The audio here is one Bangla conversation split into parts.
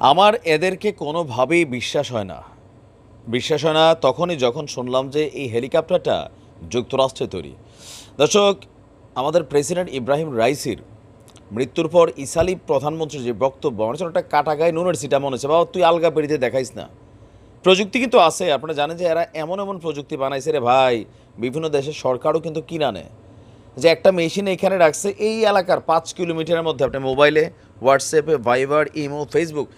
আমার এদেরকে কোনোভাবেই বিশ্বাস হয় না। বিশ্বাস হয় না তখনই যখন শুনলাম যে এই হেলিকপ্টারটা যুক্তরাষ্ট্রে তৈরি। দর্শক, আমাদের প্রেসিডেন্ট ইব্রাহিম রাইসির মৃত্যুর পর ইসালি প্রধানমন্ত্রীর যে বক্তব্য, আমার একটা কাটা গায়ে নুনের সিটা মনে হচ্ছে। বাবা, তুই আলগা পেরিতে দেখাইস না। প্রযুক্তি কিন্তু আছে, আপনারা জানেন যে এরা এমন এমন প্রযুক্তি বানাইছে রে ভাই, বিভিন্ন দেশের সরকারও কিন্তু কিনা নেয় যে একটা মেশিন এখানে রাখছে এই এলাকার পাঁচ কিলোমিটারের মধ্যে, আপনি মোবাইলে, হোয়াটসঅ্যাপে, ভাইবার, ইমো, ফেসবুক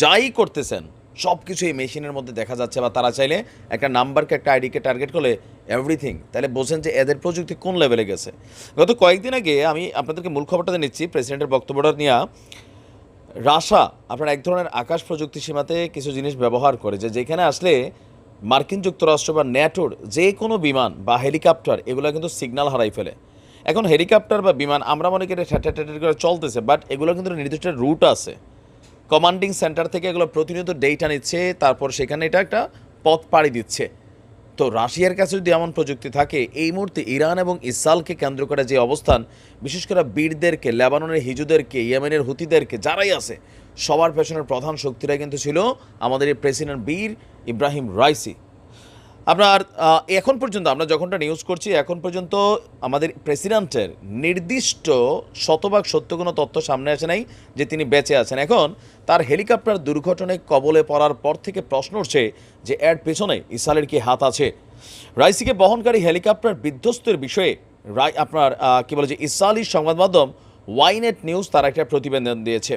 যাই করতেছেন সব কিছু এই মেশিনের মধ্যে দেখা যাচ্ছে বা তারা চাইলে একটা নাম্বারকে, একটা আইডিকে টার্গেট করলে এভরিথিং তাহলে বোঝেন যে এদের প্রযুক্তি কোন লেভেলে গেছে। গত কয়েকদিন আগে আমি আপনাদেরকে মূল খবরটা নিচ্ছি প্রেসিডেন্টের বক্তব্যটা নিয়ে। রাশা আপনার এক ধরনের আকাশ প্রযুক্তি সীমাতে কিছু জিনিস ব্যবহার করে যে যেখানে আসলে মার্কিন যুক্তরাষ্ট্র বা ন্যাটোর যে কোনো বিমান বা হেলিকপ্টার, এগুলো কিন্তু সিগন্যাল হারাই ফেলে। এখন হেলিকপ্টার বা বিমান আমরা মনে করি ঠ্যাটা করে চলতেছে বাট এগুলো কিন্তু নির্দিষ্ট রুট আছে। কমান্ডিং সেন্টার থেকে এগুলো প্রতিনিয়ত ডেটা নিচ্ছে, তারপর সেখানে এটা একটা পথ পাড়ি দিচ্ছে। তো রাশিয়ার কাছে যদি এমন প্রযুক্তি থাকে, এই মুহূর্তে ইরান এবং ইসালকে কেন্দ্র করে যে অবস্থান, বিশেষ করে বীরদেরকে, লেবাননের হিজুদেরকে, ইয়েমেনের হুতিদেরকে, যারাই আছে, সবার পেছনের প্রধান শক্তিরা কিন্তু ছিল আমাদের এই প্রেসিডেন্ট বীর ইব্রাহিম রাইসি। আপনার এখন পর্যন্ত আমরা যখনটা নিউজ করছি, এখন পর্যন্ত আমাদের প্রেসিডেন্টের নির্দিষ্ট শতভাগ সত্য কোনো তথ্য সামনে আসে নাই যে তিনি বেঁচে আছেন। এখন তার হেলিকপ্টার দুর্ঘটনায় কবলে পড়ার পর থেকে প্রশ্ন উঠছে যে এর পেছনে ইসরায়েলের কি হাত আছে? রাইসিকে বহনকারী হেলিকপ্টার বিধ্বস্তের বিষয়ে রাই, আপনার কি বলে যে ইসরায়েলি সংবাদ মাধ্যম ওয়াইনেট নিউজ তার একটা প্রতিবেদন দিয়েছে।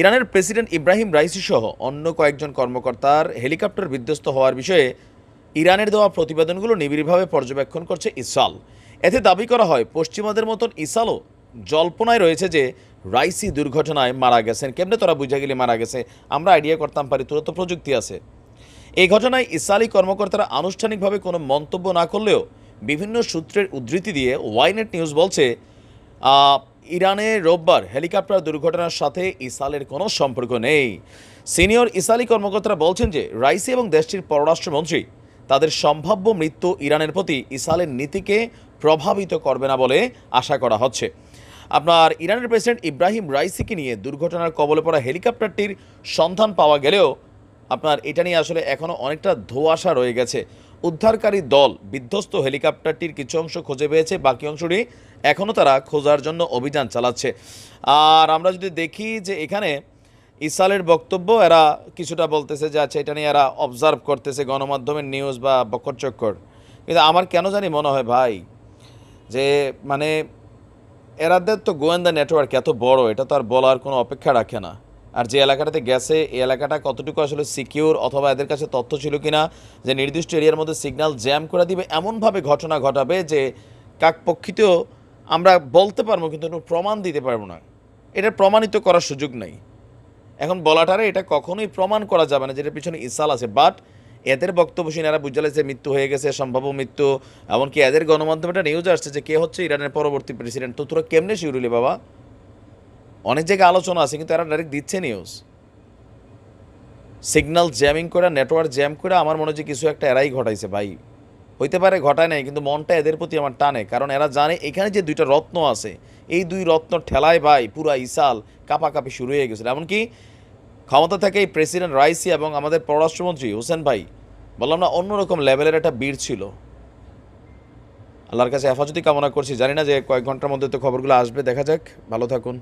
ইরানের প্রেসিডেন্ট ইব্রাহিম রাইসি সহ অন্য কয়েকজন কর্মকর্তার হেলিকপ্টার বিধ্বস্ত হওয়ার বিষয়ে ইরানের দেওয়া প্রতিবেদনগুলো নিবিড়ভাবে পর্যবেক্ষণ করছে ইসরাল এতে দাবি করা হয়, পশ্চিমাদের মতন ইসরালও জল্পনায় রয়েছে যে রাইসি দুর্ঘটনায় মারা গেছেন। কেমনে তোরা বুঝা গেলে মারা গেছে? আমরা আইডিয়া করতাম পারি, তোর তো প্রযুক্তি আছে। এই ঘটনায় ইসরায়েলি কর্মকর্তারা আনুষ্ঠানিকভাবে কোনো মন্তব্য না করলেও বিভিন্ন সূত্রের উদ্ধৃতি দিয়ে ওয়াইনেট নিউজ বলছে ইরানে রোববার হেলিকপ্টার দুর্ঘটনার সাথে ইসরায়েলের কোনো সম্পর্ক নেই। সিনিয়র ইসরায়েলি কর্মকর্তারা বলছেন যে রাইসি এবং দেশটির পররাষ্ট্রমন্ত্রী তাদের সম্ভাব্য মৃত্যু ইরানের প্রতি ইসরায়েলের নীতিকে প্রভাবিত করবে না বলে আশা করা হচ্ছে। আপনার ইরানের প্রেসিডেন্ট ইব্রাহিম রাইসিকে নিয়ে দুর্ঘটনার কবলে পড়া হেলিকপ্টারটির সন্ধান পাওয়া গেলেও আপনার এটা নিয়ে আসলে এখনও অনেকটা ধোঁয়াশা রয়ে গেছে। উদ্ধারকারী দল বিধ্বস্ত হেলিকপ্টারটির কিছু অংশ খুঁজে পেয়েছে, বাকি অংশটি এখনও তারা খোঁজার জন্য অভিযান চালাচ্ছে। আর আমরা যদি দেখি যে এখানে ইসরায়েলের বক্তব্য, এরা কিছুটা বলতেছে যে আচ্ছা এটা নিয়ে এরা অবজার্ভ করতেছে গণমাধ্যমের নিউজ বা বকর চক্কর। কিন্তু আমার কেন জানি মনে হয় ভাই, যে মানে এরাদের তো গোয়েন্দা নেটওয়ার্ক এত বড়, এটা তো আর বলার কোনো অপেক্ষা রাখে না। আর যে এলাকাটাতে গেছে, এই এলাকাটা কতটুকু আসলে সিকিউর অথবা এদের কাছে তথ্য ছিল কিনা, যে নির্দিষ্ট এরিয়ার মধ্যে সিগন্যাল জ্যাম করে দিবে, এমনভাবে ঘটনা ঘটাবে যে, কাকপক্ষিতেও আমরা বলতে পারব, কিন্তু প্রমাণ দিতে পারব না। এটা প্রমাণিত করার সুযোগ নেই। এখন বলাটারে এটা কখনোই প্রমাণ করা যাবে না, যেটার পিছনে ইসাল আছে। বাট এদের বক্তব্য শুনে এরা বুঝালে যে মৃত্যু হয়ে গেছে, সম্ভাব্য মৃত্যু, এমনকি এদের গণমাধ্যমে একটা নিউজ আসছে যে কে হচ্ছে ইরানের পরবর্তী প্রেসিডেন্ট তো তোরা কেমনে শিউরুলি বাবা? অনেক জায়গায় আলোচনা আছে, কিন্তু এরা ডাইরেক্ট দিচ্ছে নিউজ সিগন্যাল জ্যামিং করে নেটওয়ার্ক জ্যাম করে, আমার মনে হচ্ছে কিছু একটা এরাই ঘটাইছে ভাই। হইতে পারে, ঘটায় নাই, কিন্তু মনটা এদের প্রতি আমার টানে, কারণ এরা জানে এখানে যে দুইটা রত্ন আছে, এই দুই রত্ন ঠেলায় ভাই, পুরা ইসাল, কাপাকাপি শুরু হয়ে গেছিল। এমনকি ক্ষমতা থেকে এই প্রেসিডেন্ট রাইসি এবং আমাদের পররাষ্ট্রমন্ত্রী হোসেন ভাই, বললাম না, অন্যরকম লেভেলের একটা বীর ছিল। আল্লাহর কাছে হেফাজতি কামনা করছি। জানি না যে কয়েক ঘণ্টার মধ্যে তো খবরগুলো আসবে, দেখা যাক, ভালো থাকুন।